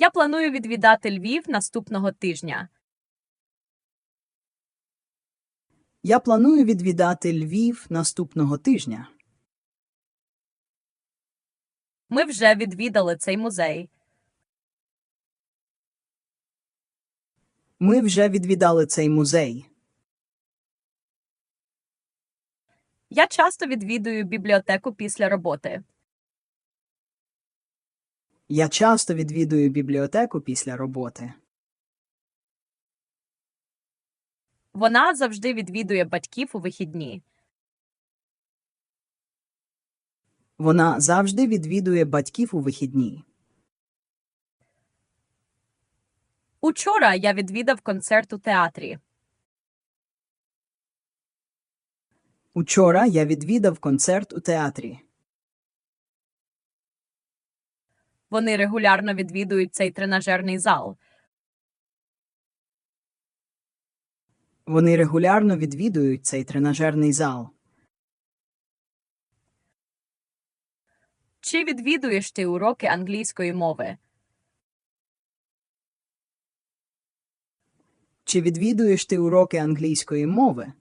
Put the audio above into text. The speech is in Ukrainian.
Я планую відвідати Львів наступного тижня. Я планую відвідати Львів наступного тижня. Ми вже відвідали цей музей. Ми вже відвідали цей музей. Я часто відвідую бібліотеку після роботи. Я часто відвідую бібліотеку після роботи. Вона завжди відвідує батьків у вихідні. Вона завжди відвідує батьків у вихідні. Учора я відвідав концерт у театрі. Учора я відвідав концерт у театрі. Вони регулярно відвідують цей тренажерний зал. Вони регулярно відвідують цей тренажерний зал. Чи відвідуєш ти уроки англійської мови? Чи відвідуєш ти уроки англійської мови?